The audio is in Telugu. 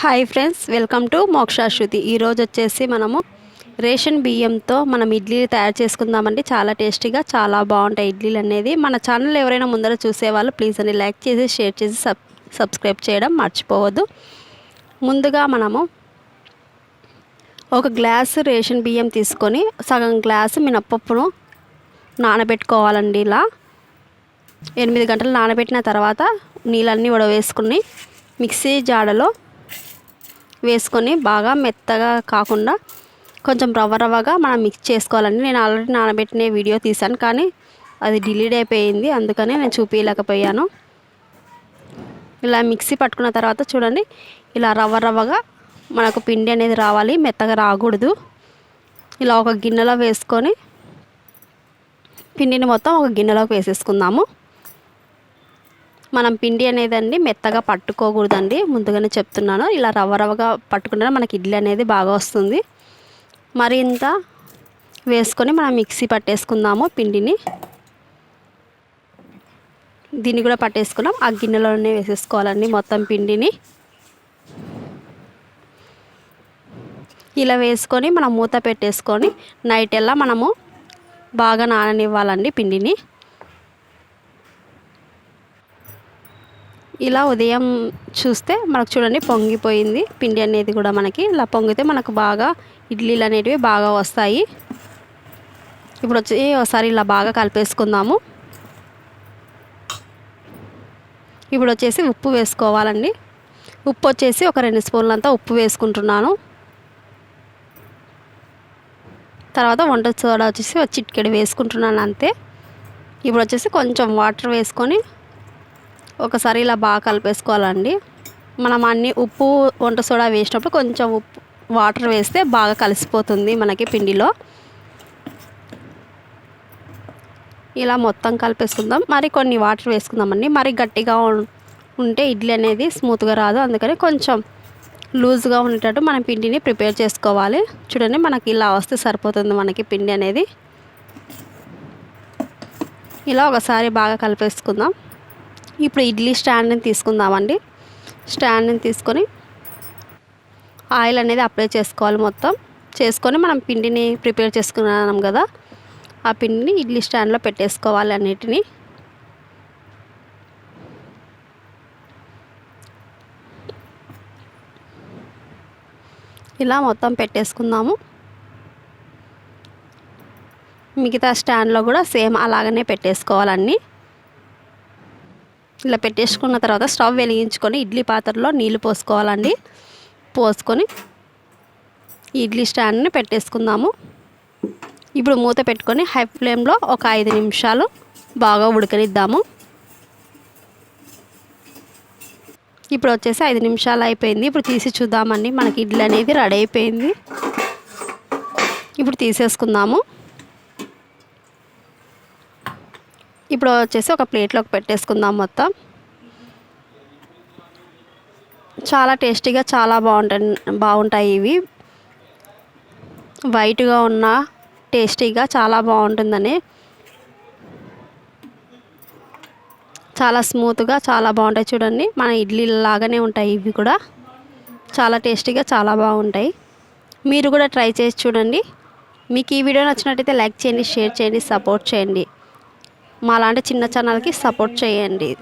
Hi friends welcome to Mokshashruti ఈరోజు వచ్చేసి మనము రేషన్ బియ్యంతో మనం ఇడ్లీలు తయారు చేసుకుందామండి. చాలా టేస్టీగా చాలా బాగుంటాయి ఇడ్లీలు అనేది. మన ఛానల్ ఎవరైనా ముందర చూసేవాళ్ళు ప్లీజ్ అని లైక్ చేసి షేర్ చేసి సబ్ సబ్స్క్రైబ్ చేయడం మర్చిపోవద్దు. ముందుగా మనము ఒక గ్లాసు రేషన్ బియ్యం తీసుకొని సగం గ్లాసు మినప్పప్పును నానబెట్టుకోవాలండి ఇలా. ఎనిమిది గంటలు నానబెట్టిన తర్వాత నీళ్ళన్నీ ఉడవేసుకుని మిక్సీ జాడలో వేసుకొని బాగా మెత్తగా కాకుండా కొంచెం రవ్వ రవ్వగా మనం మిక్స్ చేసుకోవాలండి నేను ఆల్రెడీ నానబెట్టిన వీడియో తీశాను కానీ అది డిలీట్ అయిపోయింది. అందుకని నేను చూపించలేకపోయాను ఇలా మిక్సీ పట్టుకున్న తర్వాత చూడండి ఇలా రవ్వ రవ్వగా మనకు పిండి అనేది రావాలి మెత్తగా రాకూడదు. ఇలా ఒక గిన్నెలో వేసుకొని పిండిని మొత్తం ఒక గిన్నెలోకి వేసేసుకుందాము. మనం పిండి అనేదండి మెత్తగా పట్టుకోకూడదండి. ముందుగానే చెప్తున్నాను. ఇలా రవ్వ రవ్వగా పట్టుకుంటే మనకి ఇడ్లీ అనేది బాగా వస్తుంది. మరి ఇంత వేసుకొని మనం మిక్సీ పట్టేసుకుందాము పిండిని. దీన్ని కూడా పట్టేసుకున్నాం. ఆ గిన్నెలోనే వేసేసుకోవాలండి మొత్తం పిండిని. ఇలా వేసుకొని మనం మూత పెట్టేసుకొని నైట్ ఎలా మనము బాగా నాననివ్వాలండి పిండిని. ఇలా ఉదయం చూస్తే మనకు చూడండి పొంగిపోయింది పిండి అనేది కూడా మనకి. ఇలా పొంగితే మనకు బాగా ఇడ్లీలు అనేటివి బాగా వస్తాయి. ఇప్పుడు వచ్చి ఒకసారి ఇలా బాగా కలిపేసుకుందాము. ఇప్పుడు వచ్చేసి ఉప్పు వేసుకోవాలండి. ఉప్పు వచ్చేసి ఒక రెండు స్పూన్లంతా ఉప్పు వేసుకుంటున్నాను. తర్వాత వంట సోడా వచ్చేసి చిట్కెడు వేసుకుంటున్నాను అంతే. ఇప్పుడు వచ్చేసి కొంచెం వాటర్ వేసుకొని ఒకసారి ఇలా బాగా కలిపేసుకోవాలండి. మనం అన్ని ఉప్పు వంట సోడా వేసినప్పుడు కొంచెం ఉప్పు వాటర్ వేస్తే బాగా కలిసిపోతుంది మనకి పిండిలో. ఇలా మొత్తం కలిపేసుకుందాం. మరి కొన్ని వాటర్ వేసుకుందామండి. మరి గట్టిగా ఉంటే ఇడ్లీ అనేది స్మూత్గా రాదు. అందుకని కొంచెం లూజ్గా ఉండేటట్టు మనం పిండిని ప్రిపేర్ చేసుకోవాలి. చూడండి మనకి ఇలా వస్తే సరిపోతుంది మనకి పిండి అనేది. ఇలా ఒకసారి బాగా కలిపేసుకుందాం. ఇప్పుడు ఇడ్లీ స్టాండ్ని తీసుకుందామండి. స్టాండ్ని తీసుకొని ఆయిల్ అనేది అప్లై చేసుకోవాలి మొత్తం. చేసుకొని మనం పిండిని ప్రిపేర్ చేసుకున్నాం కదా ఆ పిండిని ఇడ్లీ స్టాండ్లో పెట్టేసుకోవాలి అన్నిటిని. ఇలా మొత్తం పెట్టేసుకుందాము. మిగతా స్టాండ్లో కూడా సేమ్ అలాగనే పెట్టేసుకోవాలన్నీ ఇలా పెట్టేసుకున్న తర్వాత స్టవ్ వెలిగించుకొని ఇడ్లీ పాత్రలో నీళ్ళు పోసుకోవాలండి. పోసుకొని ఇడ్లీ స్టాండ్ని పెట్టేసుకుందాము. ఇప్పుడు మూత పెట్టుకొని హై ఫ్లేమ్లో ఒక ఐదు నిమిషాలు బాగా ఉడకనిద్దాము. ఇప్పుడు వచ్చేసి ఐదు నిమిషాలు అయిపోయింది. ఇప్పుడు తీసి చూద్దామండి మనకి ఇడ్లీ అనేది రెడీ అయిపోయింది. ఇప్పుడు తీసేసుకుందాము. ఇప్పుడు వచ్చేసి ఒక ప్లేట్లోకి పెట్టేసుకుందాం మొత్తం. చాలా టేస్టీగా చాలా బాగుంటాయి బాగుంటాయి ఇవి. వైట్గా ఉన్న టేస్టీగా చాలా బాగుంటుందని. చాలా స్మూత్గా చాలా బాగుంటాయి చూడండి. మన ఇడ్లీ లాగానే ఉంటాయి ఇవి కూడా. చాలా టేస్టీగా చాలా బాగుంటాయి. మీరు కూడా ట్రై చేసి చూడండి. మీకు ఈ వీడియో నచ్చినట్టయితే లైక్ చేయండి షేర్ చేయండి సపోర్ట్ చేయండి. మా లాంటి చిన్న ఛానల్కి సపోర్ట్ చేయండి.